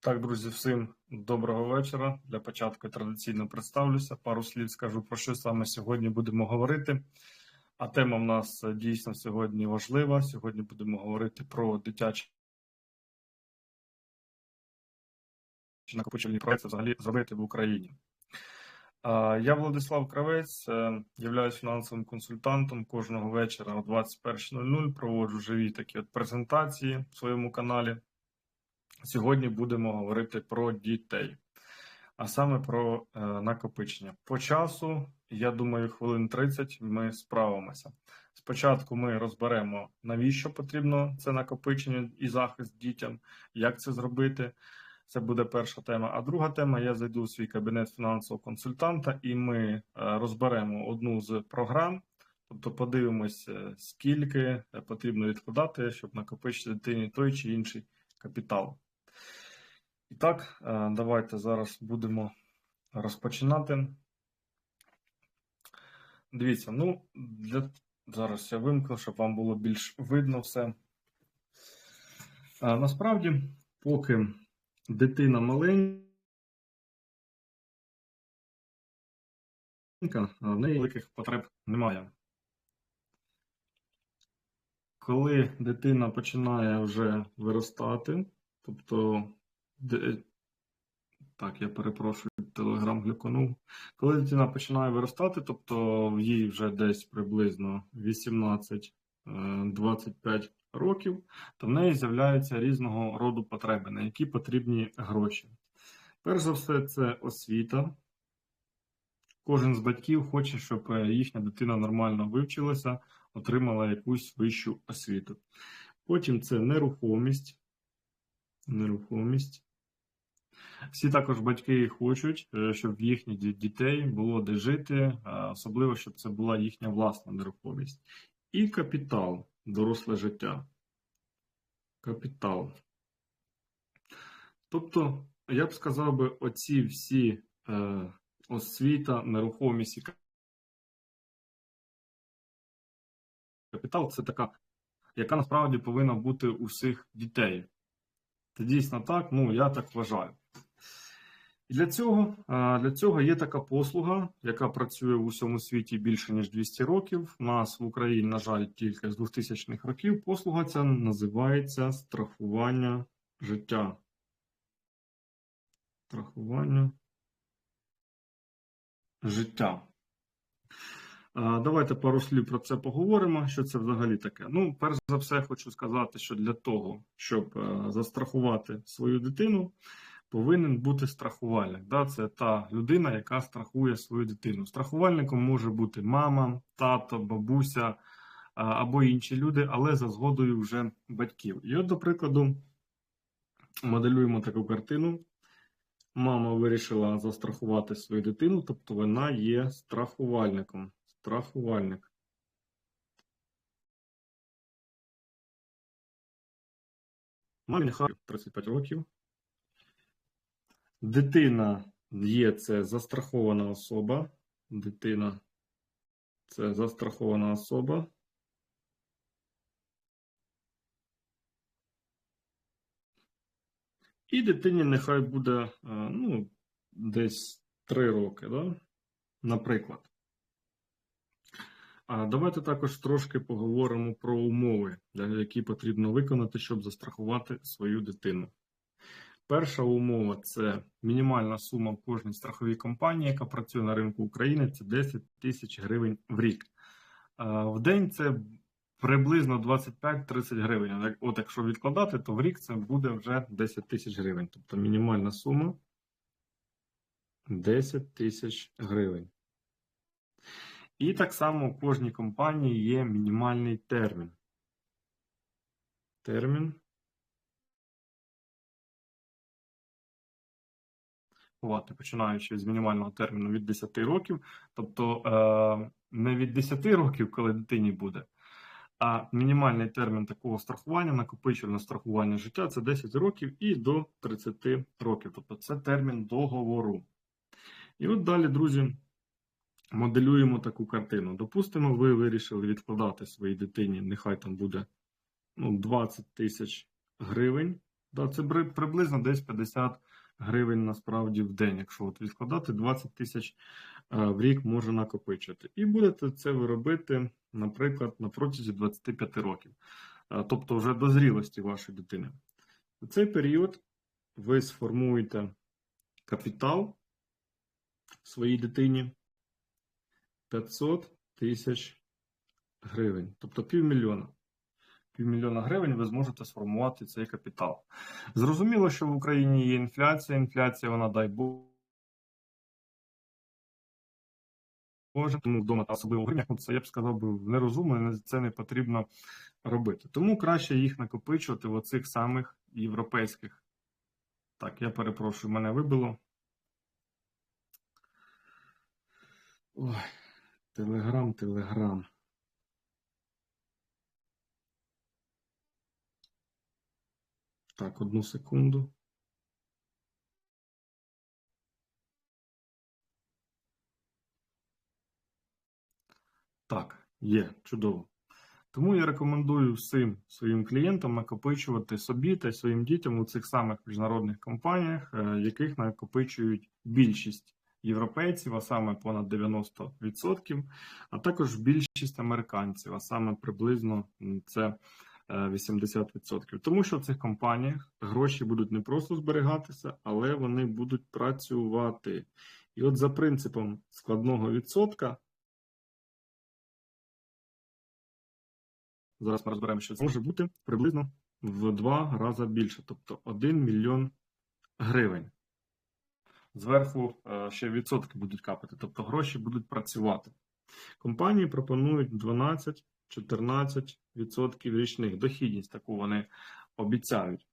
Так, друзі, всім доброго вечора. Для початку традиційно представлюся. Пару слів скажу про що саме сьогодні будемо говорити. А тема в нас е, дійсно сьогодні важлива. Сьогодні будемо говорити про дитячі накопичувальні проекти взагалі зробити в Україні. Я Владислав Кравець, е, являюсь фінансовим консультантом. Кожного вечора о 21.00 проводжу живі такі от презентації в своєму каналі. Сьогодні будемо говорити про дітей, а саме про е, накопичення. По часу, я думаю, хвилин 30 ми справимося. Спочатку ми розберемо, навіщо потрібно це накопичення і захист дітям, як це зробити. Це буде перша тема. А друга тема: я зайду у свій кабінет фінансового консультанта, і ми е, розберемо одну з програм. Тобто подивимося, скільки е, потрібно відкладати, щоб накопичити дитині той чи інший капітал. І так, е, давайте зараз будемо розпочинати. Дивіться, ну, для... зараз я вимкну, щоб вам було більш видно все. А, Насправді, поки дитина маленька, в неї великих потреб немає. Коли дитина починає вже виростати, тобто Де- Так, я перепрошую, телеграм глюконув. Коли дитина починає виростати, тобто в їй вже десь приблизно 18-25 років, то в неї з'являються різного роду потреби, на які потрібні гроші. Перш за все, це освіта. Кожен з батьків хоче, щоб е, їхня дитина нормально вивчилася, отримала якусь вищу освіту. Потім це нерухомість. Нерухомість. Всі також батьки хочуть, е, щоб в їхніх дітей було де жити, особливо, щоб це була їхня власна нерухомість. І капітал, доросле життя. Капітал. Тобто, я б сказав би, оці всі е, освіта, нерухомість і капітал це така, яка насправді повинна бути у всіх дітей. Це дійсно так, ну я так вважаю. І для цього, для цього є така послуга, яка працює в усьому світі більше ніж 200 років. У нас в Україні, на жаль, тільки з 2000-х років. Послуга ця називається страхування життя. Страхування життя. Давайте пару слів про це поговоримо. Що це взагалі таке? Ну, перш за все, хочу сказати, що для того, щоб е, застрахувати свою дитину, повинен бути страхувальник. Да? Це та людина, яка страхує свою дитину. Страхувальником може бути мама, тато, бабуся або інші люди, але за згодою вже батьків. І от, до прикладу, моделюємо таку картину. Мама вирішила застрахувати свою дитину, тобто вона є страхувальником. Страхувальник. Мамі нехай 35 років. Дитина є це застрахована особа. Дитина це застрахована особа. І дитині нехай буде е, ну, десь 3 роки, да? наприклад. А давайте також трошки поговоримо про умови, які потрібно виконати, щоб застрахувати свою дитину. Перша умова це мінімальна сума кожній страховій компанії, яка працює на ринку України, це 10 тисяч гривень в рік. В день це приблизно 25-30 гривень. От якщо відкладати, то в рік це буде вже 10 тисяч гривень. Тобто мінімальна сума 10 тисяч гривень. І так само у кожній компанії є мінімальний термін. Термін. Рахувати, починаючи з мінімального терміну від 10 років, тобто е, не від 10 років, коли дитині буде, а мінімальний термін такого страхування, накопичувальне страхування життя це 10 років і до 30 років. Тобто це термін договору. І от далі, друзі, моделюємо таку картину. Допустимо, ви вирішили відкладати своїй дитині, нехай там буде ну, 20 тисяч гривень Да, це приблизно десь 50 гривень насправді в день. Якщо от відкладати 20 тисяч е, в рік може накопичити. І будете це ви робити, наприклад, на протязі 25 років, Е, тобто вже до зрілості вашої дитини. У цей період ви сформуєте капітал своїй дитині 500 тисяч гривень, тобто півмільйона. Півмільйона гривень ви зможете сформувати цей капітал. Зрозуміло, що в Україні є інфляція. Інфляція, вона дай Бог. Тому вдома та особливо в гривнях, це я б сказав би нерозумно, це не потрібно робити. Тому краще їх накопичувати в оцих самих європейських. Так, я перепрошую, мене вибило. Ой, телеграм, телеграм. Так, одну секунду. Так, є, чудово. Тому я рекомендую всім своїм клієнтам накопичувати собі та своїм дітям у цих самих міжнародних компаніях, е, яких накопичують більшість європейців, а саме понад 90%, а також більшість американців, а саме приблизно це 80%. Тому що в цих компаніях гроші будуть не просто зберігатися, але вони будуть працювати. І от за принципом складного відсотка. Зараз ми розберемо, що це може бути приблизно в два рази більше, тобто 1 мільйон гривень. Зверху е, ще відсотки будуть капати, тобто гроші будуть працювати. Компанії пропонують 12-14% річних. Дохідність таку вони обіцяють.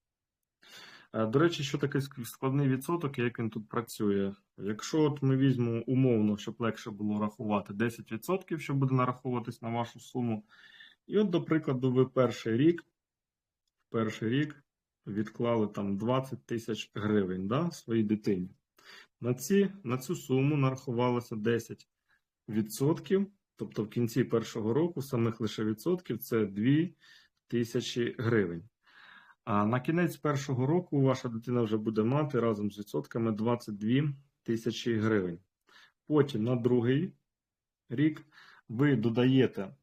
Е, До речі, що таке складний відсоток і як він тут працює? Якщо от ми візьмемо умовно, щоб легше було рахувати 10%, що буде нараховуватись на вашу суму. І от, до прикладу, ви перший рік, перший рік відклали там 20 тисяч гривень да, своїй дитині. На, ці, на цю суму нарахувалося 10%, тобто в кінці першого року самих лише відсотків це 2 тисячі гривень. А на кінець першого року ваша дитина вже буде мати разом з відсотками 22 тисячі гривень. Потім на другий рік ви додаєте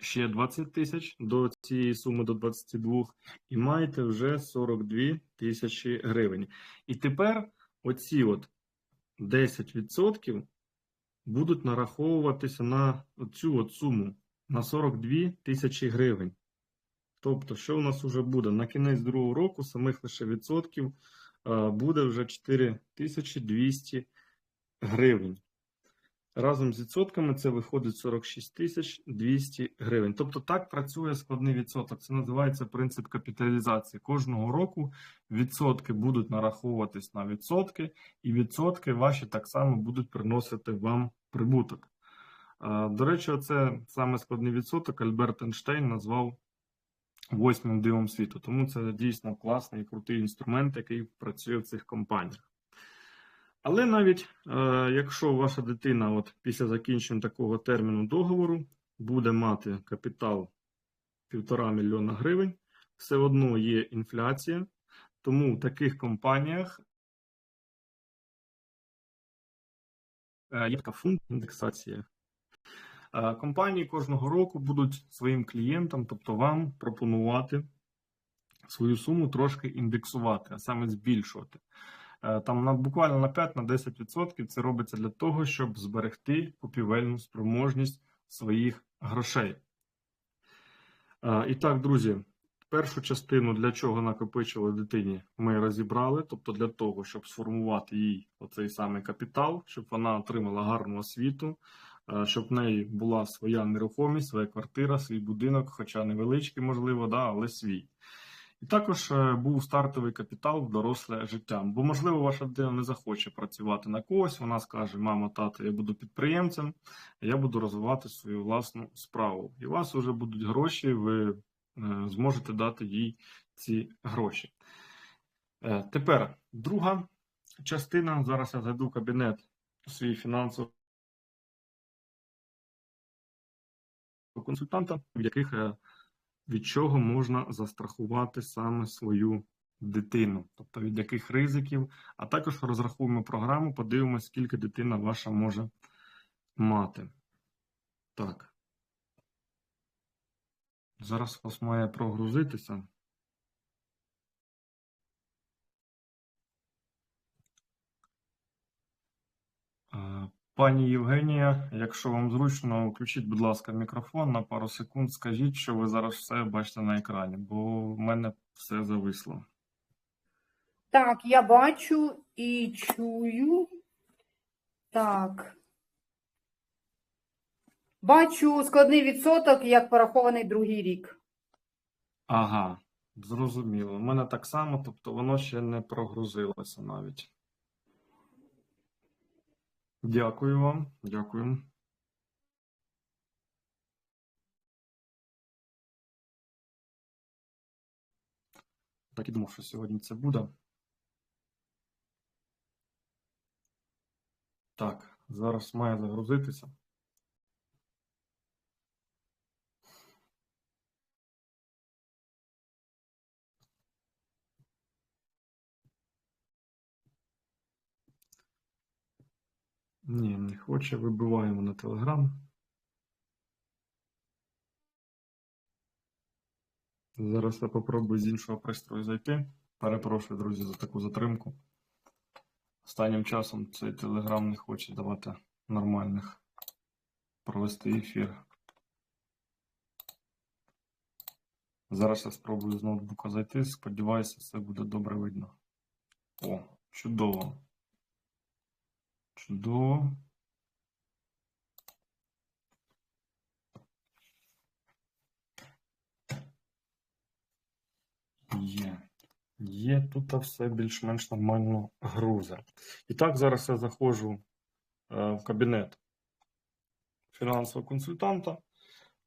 ще 20 тисяч до цієї суми до 22 і маєте вже 42 тисячі гривень. І тепер оці от 10% будуть нараховуватися на цю суму на 42 тисячі гривень. Тобто, що у нас вже буде? На кінець другого року самих лише відсотків е, буде вже 4200 гривень. Разом з відсотками це виходить 46 тисяч 200 гривень. Тобто так працює складний відсоток. Це називається принцип капіталізації. Кожного року відсотки будуть нараховуватись на відсотки, і відсотки ваші так само будуть приносити вам прибуток. До речі, це саме складний відсоток Альберт Ейнштейн назвав восьмим дивом світу. Тому це дійсно класний і крутий інструмент, який працює в цих компаніях. Але навіть е, якщо ваша дитина от після закінчення такого терміну договору буде мати капітал 1,5 мільйона гривень, все одно є інфляція, тому в таких компаніях е, є така функція індексація. Е, Компанії кожного року будуть своїм клієнтам, тобто вам, пропонувати свою суму трошки індексувати, а саме збільшувати. Е, Там на буквально на 5-10% це робиться для того, щоб зберегти купівельну спроможність своїх грошей. Е, І так, друзі, першу частину для чого накопичили дитині, ми розібрали, тобто для того, щоб сформувати їй оцей самий капітал, щоб вона отримала гарну освіту, е, щоб в неї була своя нерухомість, своя квартира, свій будинок, хоча невеличкий, можливо, да, але свій. І також е, був стартовий капітал в доросле життя. Бо, можливо, ваша дитина не захоче працювати на когось. Вона скаже: Мамо, тато, я буду підприємцем, я буду розвивати свою власну справу. І у вас вже будуть гроші, ви е, зможете дати їй ці гроші. Е, Тепер друга частина. Зараз я зайду в кабінет свій фінансовий консультанта, в яких від чого можна застрахувати саме свою дитину, тобто від яких ризиків, а також розрахуємо програму, подивимося, скільки дитина ваша може мати. Так. Зараз вас має прогрузитися. Пані Євгенія, якщо вам зручно, включіть, будь ласка, мікрофон на пару секунд. Скажіть, що ви зараз все бачите на екрані, бо в мене все зависло. Так, я бачу і чую. Так. Бачу складний відсоток, як порахований другий рік. Ага, зрозуміло. У мене так само, тобто воно ще не прогрузилося навіть. Дякую вам, дякую. Так і думав, що сьогодні це буде. Так, зараз має загрузитися. Ні, не хоче. Вибиваємо на Телеграм. Зараз я попробую з іншого пристрою зайти. Перепрошую, друзі, за таку затримку. Останнім часом цей Телеграм не хоче давати нормальних провести ефір. Зараз я спробую з ноутбука зайти. Сподіваюся, все буде добре видно. О, чудово. Чудово. Є. Є, тут все більш-менш нормально грузе. І так, зараз я заходжу е, в кабінет фінансового консультанта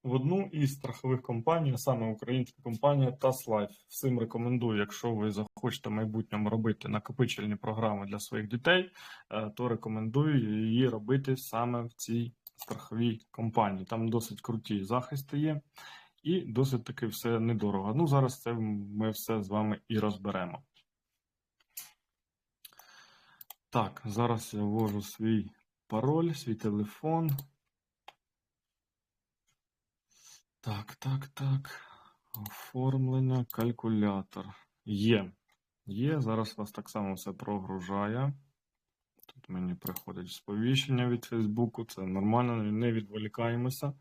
в одну із страхових компаній, саме українська компанія TAS Life. Всім рекомендую, якщо ви захочете в майбутньому робити накопичувальні програми для своїх дітей, е, то рекомендую її робити саме в цій страховій компанії. Там досить круті захисти є. І досить таки все недорого. Ну, зараз це ми все з вами і розберемо. Так, зараз я ввожу свій пароль, свій телефон. Так, так, так. Оформлення, калькулятор. Є. Є. Зараз вас так само все прогружає. Тут мені приходить сповіщення від Фейсбуку. Це нормально, не відволікаємося.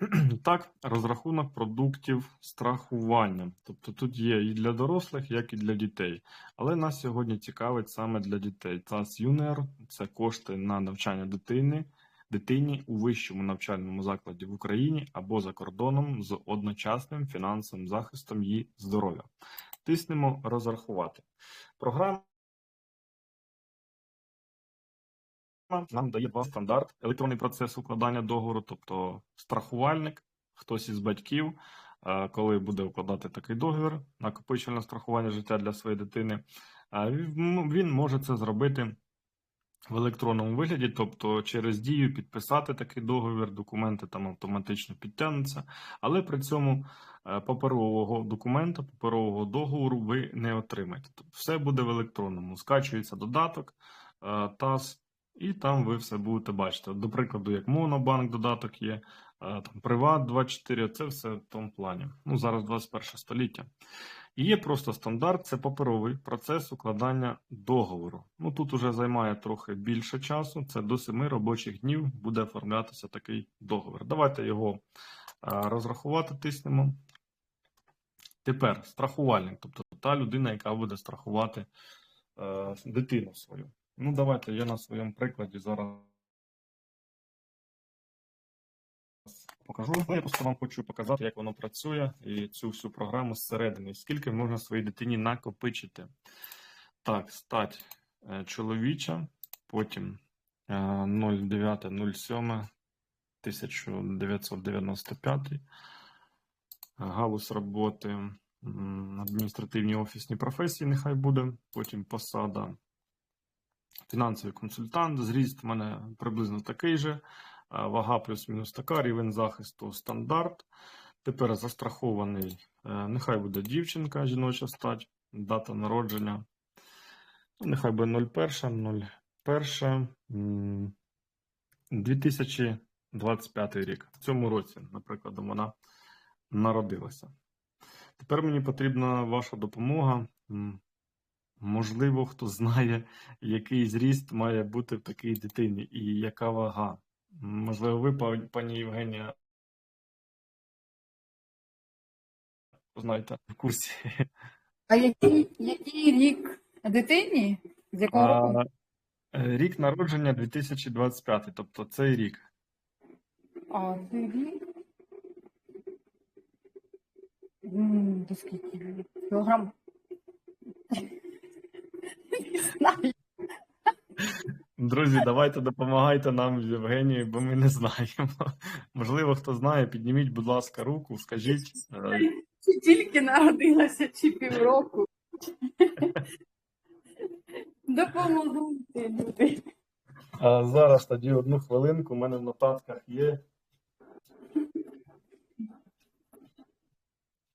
Так, розрахунок продуктів страхування. Тобто тут є і для дорослих, як і для дітей. Але нас сьогодні цікавить саме для дітей. ЦАС ЮНЕР це кошти на навчання дитини, дитині у вищому навчальному закладі в Україні або за кордоном з одночасним фінансовим захистом її здоров'я. Тиснемо розрахувати. Програма. нам дає два стандарт: електронний процес укладання договору, тобто страхувальник, хтось із батьків, е, коли буде укладати такий договір, накопичувальне страхування життя для своєї дитини, е, він може це зробити. В електронному вигляді, тобто через дію підписати такий договір, документи там автоматично підтягнуться, але при цьому е, паперового документа, паперового договору ви не отримаєте. Тобто все буде в електронному. Скачується додаток, ТАС, і там ви все будете бачити. До прикладу, як Монобанк додаток є, там Приват 24, це все в тому плані. Ну, зараз 21 століття. І є просто стандарт, це паперовий процес укладання договору. Ну тут уже займає трохи більше часу, це до 7 робочих днів буде оформлятися такий договір. Давайте його розрахувати, тиснемо. Тепер страхувальник, тобто та людина, яка буде страхувати е, дитину свою. Ну, давайте я на своєму прикладі зараз покажу. Ну, я просто вам хочу показати, як воно працює і цю всю програму зсередини. Скільки можна своїй дитині накопичити. Так, стать е, чоловіча, потім 09.07 е, 1995 галузь роботи, адміністративні офісні професії, нехай буде, потім посада фінансовий консультант. Зріст в мене приблизно такий же. Вага плюс-мінус така, рівень захисту стандарт. Тепер застрахований, е, нехай буде дівчинка, жіноча стать. дата народження. Ну, нехай би 01, 01, 2025 рік. В цьому році, наприклад, вона народилася. Тепер мені потрібна ваша допомога. Можливо, хто знає, який зріст має бути в такій дитині і яка вага. Можливо, ви, пані- Євгенія, знаєте, в курсі. А який, який рік дитині? З якого? А, е, рік народження 2025, тобто цей рік. А, цей рік? До скільки? Кілограм? Не знаю. Друзі, давайте допомагайте нам з Євгенією, бо ми не знаємо. Можливо, хто знає, підніміть, будь ласка, руку, скажіть. Е, Чи тільки народилася, чи півроку. Допоможете, люди. А зараз тоді одну хвилинку, у мене в нотатках є.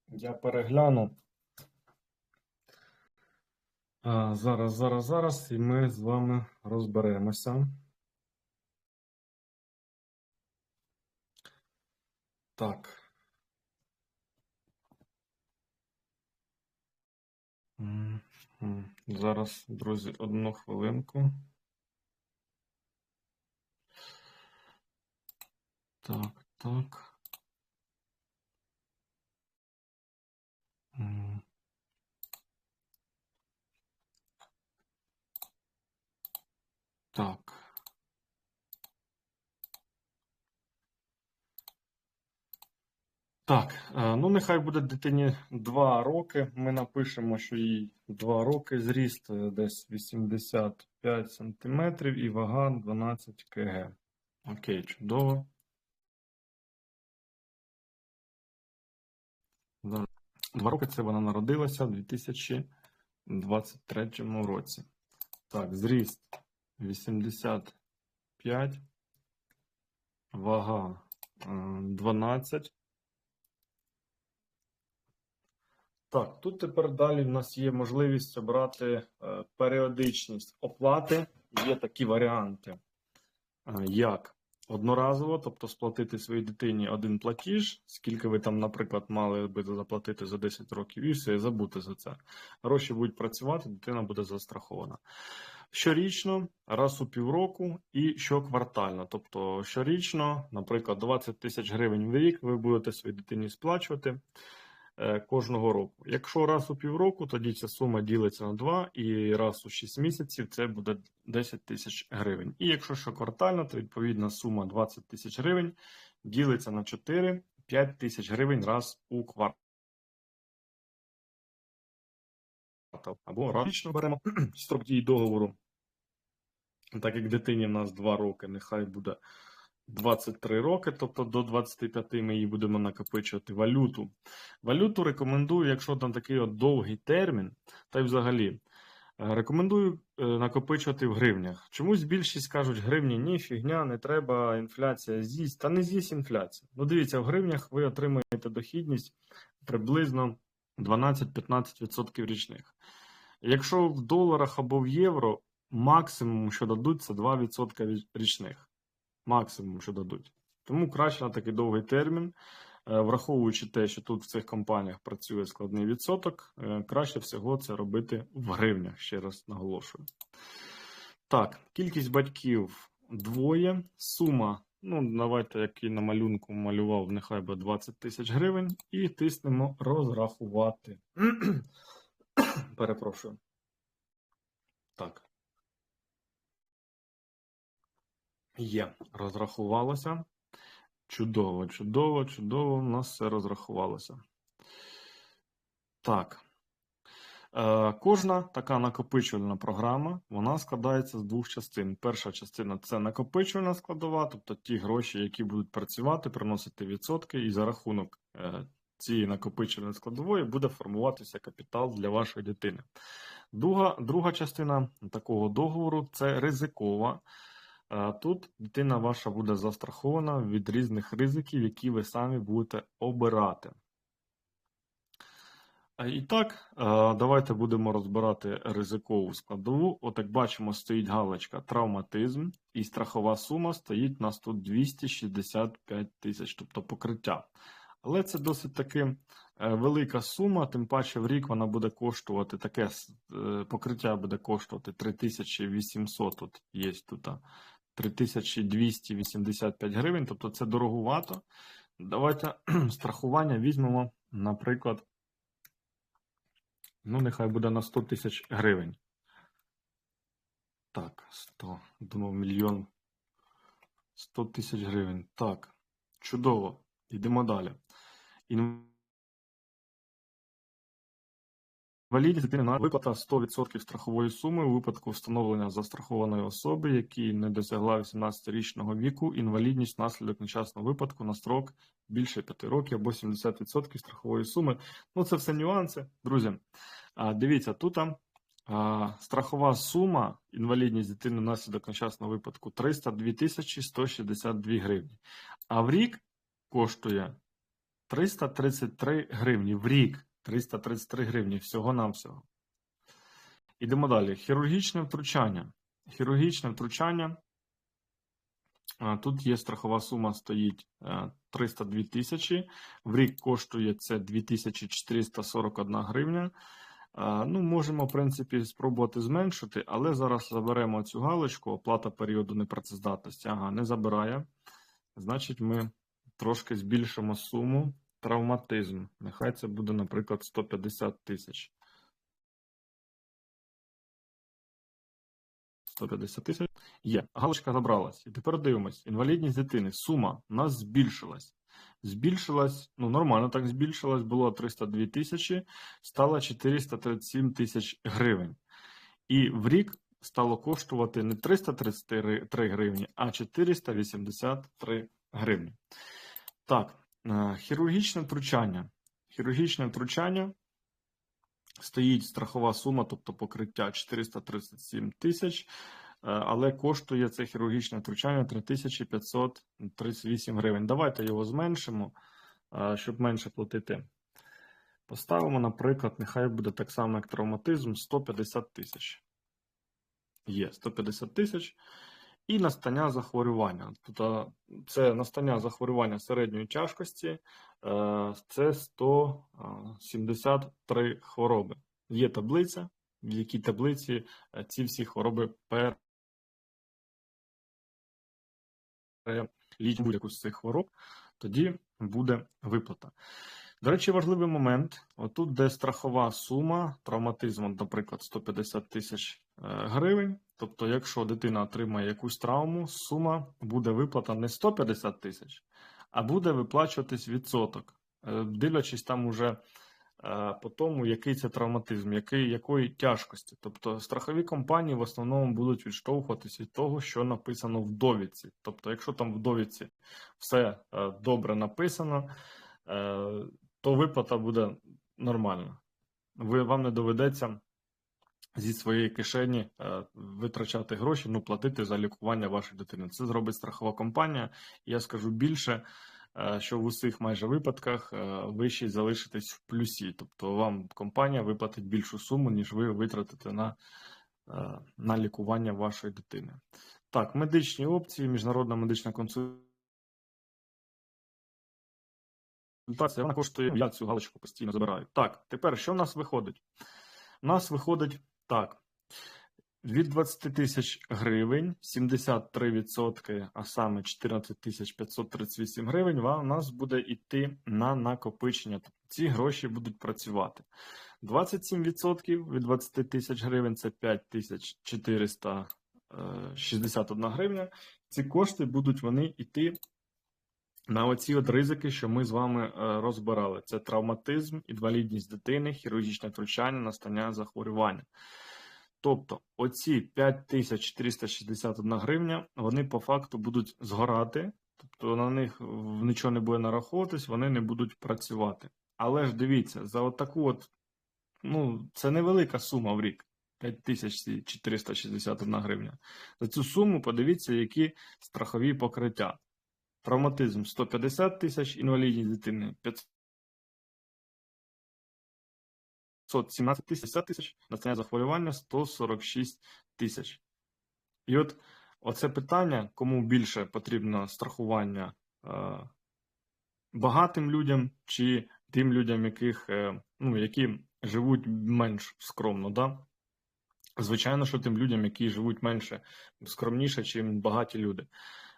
Я перегляну. Зараз, зараз, зараз, і ми з вами розберемося. Так. Зараз, друзі, одну хвилинку. Так, так. Так. Так, е, ну нехай буде дитині 2 роки. Ми напишемо, що їй 2 роки зріст е, десь 85 сантиметрів і вага 12 кг. Окей, чудово. Два роки це вона народилася в 2023 році. Так, зріст 85, вага е, 12. Так, тут тепер далі в нас є можливість обрати е, періодичність оплати. Є такі варіанти, е, як одноразово, тобто сплатити своїй дитині один платіж, скільки ви там, наприклад, мали би заплатити за 10 років, і все, і забути за це. Гроші будуть працювати, дитина буде застрахована. Щорічно, раз у півроку і щоквартально. Тобто щорічно, наприклад, 20 тисяч гривень в рік ви будете своїй дитині сплачувати е, кожного року. Якщо раз у півроку, тоді ця сума ділиться на 2, і раз у 6 місяців це буде 10 тисяч гривень. І якщо щоквартально, то відповідна сума 20 тисяч гривень ділиться на 4, 5 тисяч гривень раз у квартал. Або разично беремо строк дії договору. Так як дитині в нас 2 роки, нехай буде 23 роки, тобто до 25 ми її будемо накопичувати валюту. Валюту рекомендую, якщо там такий от довгий термін, та й взагалі. е, Рекомендую е, накопичувати в гривнях. Чомусь більшість кажуть, гривні ні, фігня, не треба, інфляція з'їсть. Та не з'їсть інфляція. Ну дивіться, в гривнях ви отримуєте дохідність приблизно 12-15% річних. Якщо в доларах або в євро, максимум, що дадуть, це 2% річних. Максимум, що дадуть. Тому краще на такий довгий термін, е, враховуючи те, що тут в цих компаніях працює складний відсоток, е, краще всього це робити в гривнях, ще раз наголошую. Так, кількість батьків двоє, сума, ну, давайте, як і на малюнку малював, нехай би 20 тисяч гривень, і тиснемо розрахувати. Перепрошую. Так. Є, розрахувалося. Чудово, чудово, чудово. У нас все розрахувалося. Так. Е, кожна така накопичувальна програма вона складається з двох частин. Перша частина це накопичувальна складова, тобто ті гроші, які будуть працювати, приносити відсотки, і за рахунок е, цієї накопичувальної складової буде формуватися капітал для вашої дитини. Друга, друга частина такого договору це ризикова. Тут дитина ваша буде застрахована від різних ризиків, які ви самі будете обирати. І так, давайте будемо розбирати ризикову складову. От як бачимо, стоїть галочка травматизм, і страхова сума стоїть у нас тут 265 тисяч, тобто покриття. Але це досить таки е, велика сума, тим паче в рік вона буде коштувати таке е, покриття буде коштувати 3800, тут є тут 3285 гривень, тобто це дороговато. Давайте страхування візьмемо, наприклад, ну нехай буде на 100 тисяч гривень. Так, 100, думав мільйон. 100 тисяч гривень. Так, чудово. Йдемо далі. Інвалідність дитини виплата 100% страхової суми у випадку встановлення застрахованої особи, якій не досягла 18-річного віку, інвалідність внаслідок нещасного випадку на строк більше 5 років або 70% страхової суми. Ну, це все нюанси, друзі. Дивіться, тут страхова сума інвалідність дитини внаслідок нещасного випадку 302 тисячі 162 гривні. А в рік коштує 333 гривні в рік. 333 гривні всього-навсього. Ідемо далі. Хірургічне втручання. Хірургічне втручання. Тут є страхова сума, стоїть е, 302 тисячі. В рік коштує це 2441 гривня. Ну, можемо, в принципі, спробувати зменшити, але зараз заберемо цю галочку. Оплата періоду непрацездатності. Ага, не забирає. Значить, ми трошки збільшимо суму. Травматизм. Нехай це буде, наприклад, 150 тисяч. 150 тисяч. Є. Галочка забралась. І тепер дивимось. Інвалідність дитини. Сума у нас збільшилась. Збільшилась, ну нормально так збільшилась, було 302 тисячі, стало 437 тисяч гривень. І в рік стало коштувати не 333 гривні, а 483 гривні. Так. Е, Хірургічне втручання. Хірургічне втручання стоїть страхова сума, тобто покриття 437 тисяч, е, але коштує це хірургічне втручання 3538 гривень. Давайте його зменшимо, е, щоб менше платити. Поставимо, наприклад, нехай буде так само, як травматизм 150 тисяч. Є 150 тисяч. І настання захворювання. Тобто це настання захворювання середньої тяжкості, е, це 173 хвороби. Є таблиця, в якій таблиці е, ці всі хвороби перелічені будь-яку з цих хвороб, тоді буде виплата. До речі, важливий момент: отут, де страхова сума травматизму, наприклад, 150 тисяч е, гривень. Тобто, якщо дитина отримає якусь травму, сума буде виплата не 150 тисяч, а буде виплачуватись відсоток, е, дивлячись там уже е, по тому, який це травматизм, який, якої тяжкості. Тобто страхові компанії в основному будуть відштовхуватись від того, що написано в довідці. Тобто, якщо там в довідці все е, добре написано, то виплата буде нормальна. Ви, вам не доведеться зі своєї кишені е, витрачати гроші, ну платити за лікування вашої дитини. Це зробить страхова компанія. Я скажу більше, е, що в усіх майже випадках е, ви ще залишитесь в плюсі. Тобто вам компанія виплатить більшу суму, ніж ви витратите на, на лікування вашої дитини. Так, медичні опції, міжнародна медична консультація. Вона коштує, я цю галочку постійно забираю. Так, тепер що в нас виходить? У нас виходить так. Від 20 тисяч гривень 73%, а саме 14 тисяч 538 гривень, вам- у нас буде йти на накопичення. Тобто ці гроші будуть працювати. 27% від 20 тисяч гривень це 5 тисяч 461 гривня. Ці кошти будуть вони йти на оці от ризики, що ми з вами е, розбирали: це травматизм, інвалідність дитини, хірургічне втручання, настання захворювання. Тобто, оці 5461 гривня, вони по факту будуть згорати, тобто на них нічого не буде нараховуватись, вони не будуть працювати. Але ж дивіться, за отаку от, ну, це невелика сума в рік. 5461 гривня. За цю суму подивіться, які страхові покриття. Травматизм 150 тисяч, інвалідність дитини 517 тисяч, настання захворювання 146 тисяч. І от оце питання, кому більше потрібно страхування е, багатим людям чи тим людям, яких, е, ну, які живуть менш скромно, да? Звичайно, що тим людям, які живуть менше скромніше, чим багаті люди.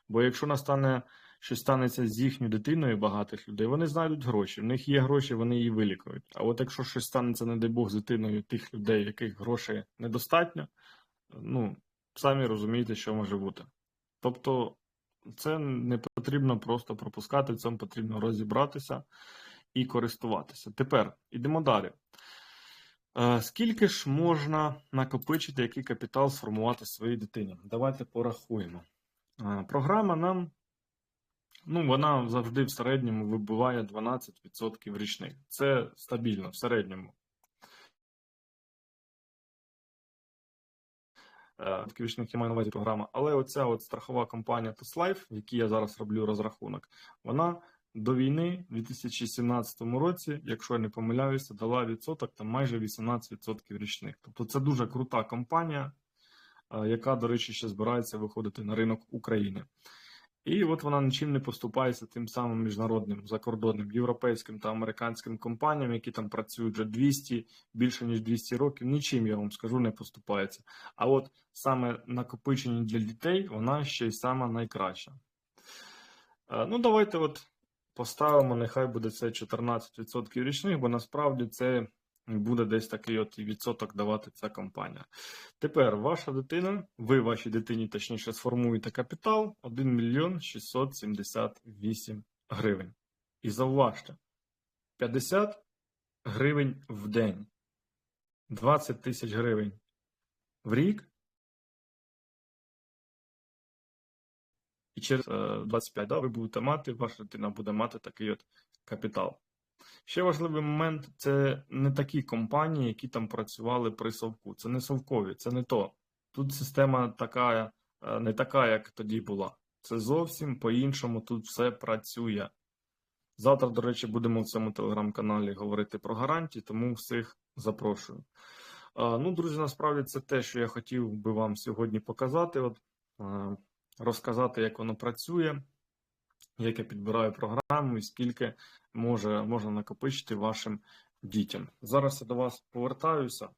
Бо якщо настане щось станеться з їхньою дитиною багатих людей, вони знайдуть гроші. В них є гроші, вони її вилікують. А от якщо щось станеться, не дай Бог, з дитиною тих людей, яких грошей недостатньо, ну, самі розумієте, що може бути. Тобто, це не потрібно просто пропускати, цьому потрібно розібратися і користуватися. Тепер ідемо далі. Е, Скільки ж можна накопичити, який капітал сформувати своїй дитині? Давайте порахуємо. Е, Програма нам, ну, вона завжди в середньому вибиває 12% річних. Це стабільно в середньому. Е, річних я маю на увазі програма. Але оця от страхова компанія TOSLife, в якій я зараз роблю розрахунок, вона до війни в 2017 році, якщо я не помиляюся, дала відсоток там майже 18% річних. Тобто це дуже крута компанія, е, яка, до речі, ще збирається виходити на ринок України. І от вона нічим не поступається тим самим міжнародним закордонним європейським та американським компаніям, які там працюють вже 200, більше ніж 200 років. Нічим я вам скажу, не поступається. А от саме накопичення для дітей, вона ще й сама найкраща. Е, Ну, давайте от поставимо, нехай буде це 14% річних, бо насправді це буде десь такий от відсоток давати ця компанія. Тепер ваша дитина, ви вашій дитині точніше сформуєте капітал 1 мільйон 678 гривень. І зауважте, 50 гривень в день, 20 тисяч гривень в рік. І через е, 25 да, ви будете мати, ваша дитина буде мати такий от капітал. Ще важливий момент це не такі компанії, які там працювали при совку. Це не совкові, це не то. Тут система така, е, не така, як тоді була. Це зовсім по-іншому тут все працює. Завтра, до речі, будемо в цьому телеграм-каналі говорити про гарантії, тому всіх запрошую. Е, Ну, друзі, насправді це те, що я хотів би вам сьогодні показати. От, е, розказати, як воно працює, як я підбираю програму і скільки може, можна накопичити вашим дітям. Зараз я до вас повертаюся.